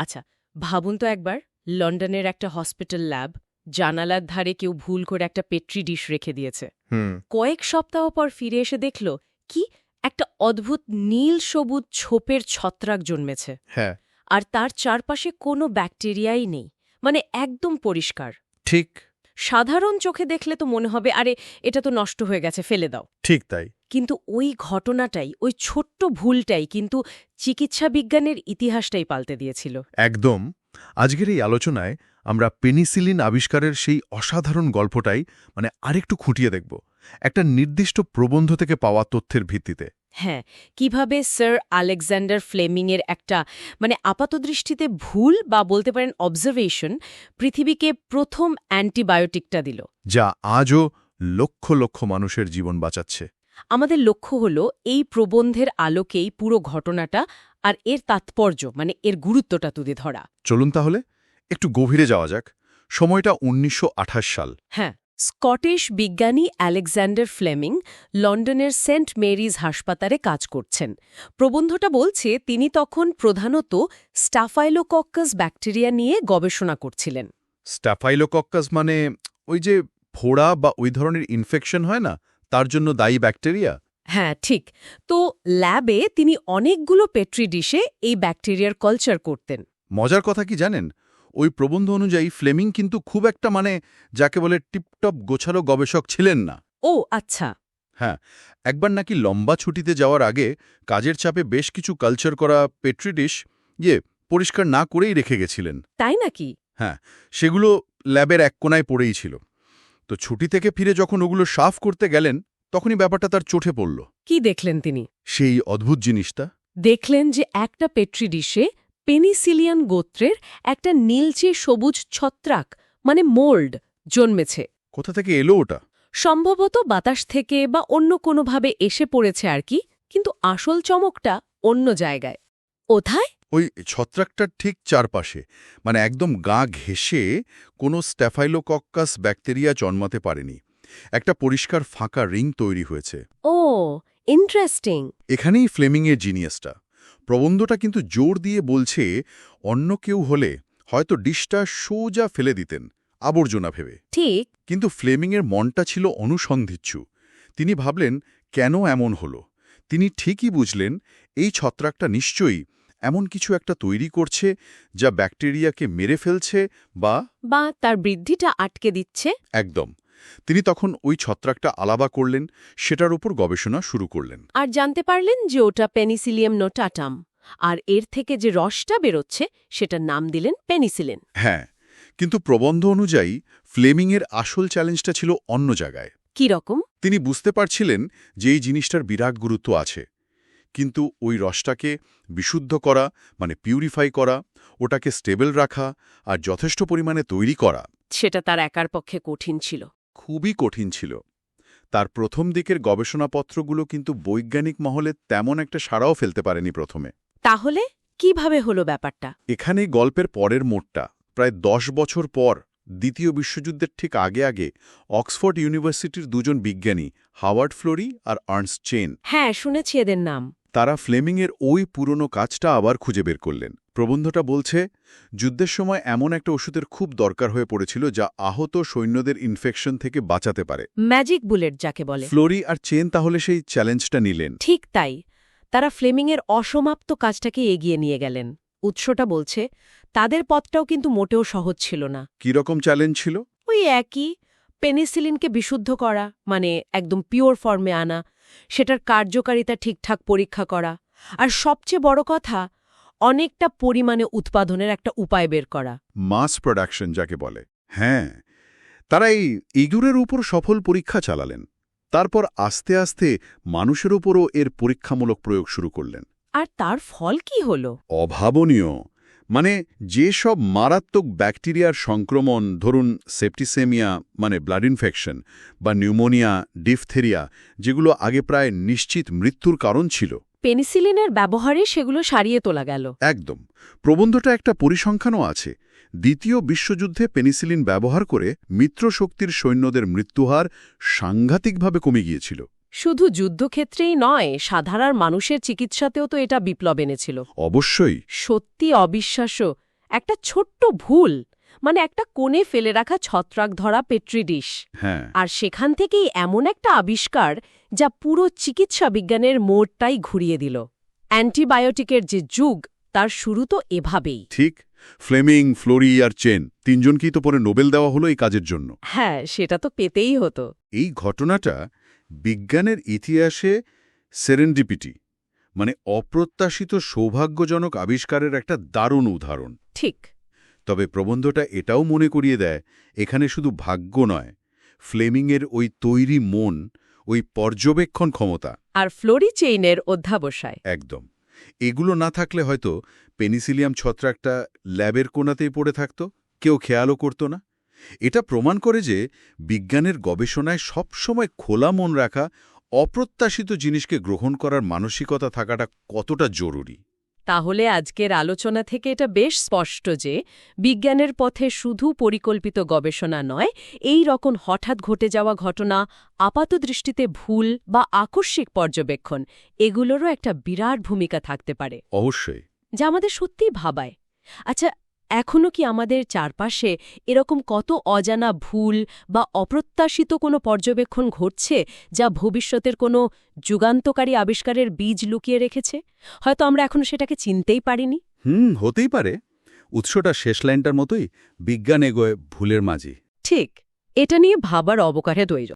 আচ্ছা ভাবুন তো একবার লন্ডনের একটা হসপিটাল ল্যাব জানালার ধারে কেউ ভুল করে একটা পেট্রি ডিশ রেখে দিয়েছে। হুম। কয়েক সপ্তাহ পর ফিরে এসে দেখল কি একটা অদ্ভুত নীল সবুজ ছোপের ছত্রাক জন্মেছে। হ্যাঁ। আর তার চারপাশে কোনো ব্যাকটেরিয়াই নেই মানে একদম পরিষ্কার। ঠিক। সাধারণ চোখে দেখলে তো মনে হবে আরে এটা তো নষ্ট হয়ে গেছে ফেলে দাও। ঠিক তাই। কিন্তু ওই ঘটনাটাই ওই ছোট্ট ভুলটাই কিন্তু চিকিৎসা বিজ্ঞানের ইতিহাসটাই পাল্টে দিয়েছিল। একদম। আজকের এই আলোচনায় আমরা পেনিসিলিন আবিষ্কারের সেই অসাধারণ গল্পটাই মানে আরেকটু খুঁটিয়ে দেখব। একটা নির্দিষ্ট প্রবন্ধ থেকে পাওয়া তথ্যের ভিত্তিতে। হ্যাঁ কীভাবে স্যার আলেকজান্ডার ফ্লেমিংয়ের একটা মানে আপাতদৃষ্টিতে ভুল বা বলতে পারেন অবজারভেশন পৃথিবীকে প্রথম অ্যান্টিবায়োটিকটা দিল। যা আজও লক্ষ লক্ষ মানুষের জীবন বাঁচাচ্ছে। আমাদের লক্ষ্য হল এই প্রবন্ধের আলোকেই পুরো ঘটনাটা আর এর তাৎপর্য মানে এর গুরুত্বটা তুলে ধরা। চলুন তাহলে একটু গভীরে যাওয়া যাক। সময়টা উনিশশো আঠাশ সাল। হ্যাঁ স্কটিশ বিজ্ঞানী আলেকজান্ডার ফ্লেমিং লন্ডনের সেন্ট মেরিজ হাসপাতালে কাজ করছেন। প্রবন্ধটা বলছে তিনি তখন প্রধানত স্টাফাইলোকক্কাস ব্যাকটেরিয়া নিয়ে গবেষণা করছিলেন। স্টাফাইলোকক্কাস মানে ওই যে ফোড়া বা ওই ধরনের ইনফেকশন হয় না? তার জন্য দায়ী ব্যাকটেরিয়া? হ্যাঁ ঠিক। তো ল্যাবে তিনি অনেকগুলো পেট্রি ডিশে এই ব্যাকটেরিয়ার কালচার করতেন। মজার কথা কি জানেন? ওই প্রবন্ধ অনুযায়ী ফ্লেমিং কিন্তু খুব একটা মানে যাকে বলে টিপটপ গোছালো গবেষক ছিলেন না। ও আচ্ছা। হ্যাঁ একবার নাকি লম্বা ছুটিতে যাওয়ার আগে কাজের চাপে বেশ কিছু কালচার করা পেট্রিডিশ ইয়ে পরিষ্কার না করেই রেখে গেছিলেন। তাই নাকি? হ্যাঁ সেগুলো ল্যাবের এক কোনায় পড়েই ছিল। তো ছুটি থেকে ফিরে যখন ওগুলো সাফ করতে গেলেন তখনই ব্যাপারটা তার চোখে পড়ল। কি দেখলেন তিনি? সেই অদ্ভুত জিনিসটা। দেখলেন যে একটা পেট্রি ডিশে পেনিসিলিয়ান গোত্রের একটা নীলচে সবুজ ছত্রাক মানে মোল্ড জন্মেছে। কোথা থেকে এলো ওটা? সম্ভবত বাতাস থেকে বা অন্য কোনোভাবে এসে পড়েছে আর কি কিন্তু আসল চমকটা অন্য জায়গায়। ওথায় ওই ছত্রাকটার ঠিক চারপাশে মানে একদম গা ঘেঁষে কোনো স্ট্যাফাইলোকক্কাস ব্যাকটেরিয়া জন্মাতে পারেনি। একটা পরিষ্কার ফাঁকা রিং তৈরি হয়েছে। ও ইন্টারেস্টিং। এখানেই ফ্লেমিংয়ের জিনিয়াসটা। প্রবন্ধটা কিন্তু জোর দিয়ে বলছে অন্য কেউ হলে হয়তো ডিশটা সোজা ফেলে দিতেন আবর্জনা ভেবে। ঠিক। কিন্তু ফ্লেমিংয়ের মনটা ছিল অনুসন্ধিচ্ছু। তিনি ভাবলেন কেন এমন হলো? তিনি ঠিকই বুঝলেন এই ছত্রাকটা নিশ্চয়ই এমন কিছু একটা তৈরি করছে যা ব্যাকটেরিয়াকে মেরে ফেলছে বা বা তার বৃদ্ধিটা আটকে দিচ্ছে। একদম। তিনি তখন ওই ছত্রাকটা আলাবা করলেন সেটার উপর গবেষণা শুরু করলেন। আর জানতে পারলেন যে ওটা পেনিসিলিয়াম নোটাটাম আর এর থেকে যে রসটা বেরোচ্ছে সেটার নাম দিলেন পেনিসিলিন। হ্যাঁ কিন্তু প্রবন্ধ অনুযায়ী ফ্লেমিংয়ের আসল চ্যালেঞ্জটা ছিল অন্য জায়গায়। কি রকম? তিনি বুঝতে পারছিলেন যে এই জিনিসটার বিরাট গুরুত্ব আছে। কিন্তু ওই রসটাকে বিশুদ্ধ করা মানে পিউরিফাই করা ওটাকে স্টেবল রাখা আর যথেষ্ট পরিমাণে তৈরি করা সেটা তার একার পক্ষে কঠিন ছিল। খুবই কঠিন ছিল। তার প্রথম দিকের গবেষণাপত্রগুলো কিন্তু বৈজ্ঞানিক মহলে তেমন একটা সাড়াও ফেলতে পারেনি প্রথমে। তাহলে কীভাবে হলো ব্যাপারটা? এখানেই গল্পের পরের মোড়টা। প্রায় দশ বছর পর দ্বিতীয় বিশ্বযুদ্ধের ঠিক আগে আগে অক্সফোর্ড ইউনিভার্সিটির দুজন বিজ্ঞানী হাওয়ার্ড ফ্লোরি আর আর্নস চেন হ্যাঁ শুনেছি এদের নাম। তারা ফ্লেমিংয়ের ওই পুরনো কাজটা আবার খুঁজে বের করলেন। প্রবন্ধটা বলছে যুদ্ধের সময় এমন একটা ওষুধের খুব দরকার হয়ে পড়েছিল যা আহত সৈন্যদের ইনফেকশন থেকে বাঁচাতে পারে। ম্যাজিক বুলেট যাকে বলে। ফ্লোরি আর চেন তাহলে সেই চ্যালেঞ্জটা নিলেন। ঠিক তাই। তারা ফ্লেমিংয়ের অসমাপ্ত কাজটাকে এগিয়ে নিয়ে গেলেন। উৎসটা বলছে তাদের পথটাও কিন্তু মোটেও সহজ ছিল না। কীরকম চ্যালেঞ্জ ছিল? ওই একই পেনিসিলিনকে বিশুদ্ধ করা মানে একদম পিওর ফর্মে আনা সেটার কার্যকারিতা ঠিকঠাক পরীক্ষা করা। আর সবচেয়ে বড় কথা অনেকটা পরিমাণে উৎপাদনের একটা উপায় বের করা। মাস প্রোডাকশন যাকে বলে। হ্যাঁ তারা এই ইঁদুরের উপর সফল পরীক্ষা চালালেন। তারপর আস্তে আস্তে মানুষের উপরও এর পরীক্ষামূলক প্রয়োগ শুরু করলেন। আর তার ফল কি হলো? অভাবনীয়। মানে যে সব মারাত্মক ব্যাকটেরিয়ার সংক্রমণ ধরুন সেপ্টিসেমিয়া মানে ব্লাড ইনফেকশন বা নিউমোনিয়া ডিফথেরিয়া যেগুলো আগে প্রায় নিশ্চিত মৃত্যুর কারণ ছিল। পেনিসিলিনের ব্যবহারে সেগুলো সারিয়ে তোলা গেল। একদম। প্রবন্ধটা একটা পরিসংখ্যানও আছে। দ্বিতীয় বিশ্বযুদ্ধে পেনিসিলিন ব্যবহার করে মিত্রশক্তির সৈন্যদের মৃত্যুহার সাংঘাতিকভাবে কমে গিয়েছিল। শুধু যুদ্ধক্ষেত্রেই নয় সাধারণ মানুষের চিকিৎসাতেও তো এটা বিপ্লব এনেছিল। অবশ্যই। সত্যি অবিশ্বাস্য একটা ছোট্ট ভুল মানে একটা কোণে ফেলে রাখা ছত্রাক ধরা পেট্রি ডিশ। হ্যাঁ। আর সেখান থেকেই এমন একটা আবিষ্কার যা পুরো চিকিৎসা বিজ্ঞানের মোড়টাই ঘুরিয়ে দিল। অ্যান্টিবায়োটিকের যে যুগ তার শুরু তো এভাবেই। ঠিক। ফ্লেমিং ফ্লোরি আর চেন তিনজনকেই তো পরে নোবেল দেওয়া হলো এই কাজের জন্য। হ্যাঁ সেটা তো পেতেই হতো। এই ঘটনাটা বিজ্ঞানের ইতিহাসে সেরেন্ডিপিটি মানে অপ্রত্যাশিত সৌভাগ্যজনক আবিষ্কারের একটা দারুণ উদাহরণ। ঠিক। তবে প্রবন্ধটা এটাও মনে করিয়ে দেয় এখানে শুধু ভাগ্য নয় ফ্লেমিংয়ের ওই তৈরি মন ওই পর্যবেক্ষণ ক্ষমতা। আর ফ্লোরি চেইনের অধ্যাবসায়। একদম। এগুলো না থাকলে হয়তো পেনিসিলিয়াম ছত্রাকটা ল্যাবের কোণাতেই পড়ে থাকত কেউ খেয়ালও করত না। এটা প্রমাণ করে যে বিজ্ঞানের গবেষণায় সবসময় খোলা মন রাখা অপ্রত্যাশিত জিনিসকে গ্রহণ করার মানসিকতা থাকাটা কতটা জরুরি? তাহলে আজকের আলোচনা থেকে এটা বেশ স্পষ্ট যে বিজ্ঞানের পথে শুধু পরিকল্পিত গবেষণা নয় এই রকম হঠাৎ ঘটে যাওয়া ঘটনা আপাত দৃষ্টিতে ভুল বা আকস্মিক পর্যবেক্ষণ এগুলোরও একটা বিরাট ভূমিকা থাকতে পারে। অবশ্যই। যা আমাদের সত্যিই ভাবায়। আচ্ছা এখনও কি আমাদের চারপাশে এরকম কত অজানা ভুল বা অপ্রত্যাশিত কোনো পর্যবেক্ষণ ঘটছে যা ভবিষ্যতের কোনো যুগান্তকারী আবিষ্কারের বীজ লুকিয়ে রেখেছে? হয়তো আমরা এখনও সেটাকে চিনতেই পারিনি। হুম হতেই পারে। উৎসটা শেষ লাইনটার মতোই বিজ্ঞান এগোয় ভুলের মাঝি। ঠিক এটা নিয়ে ভাবার অবকারে দৈর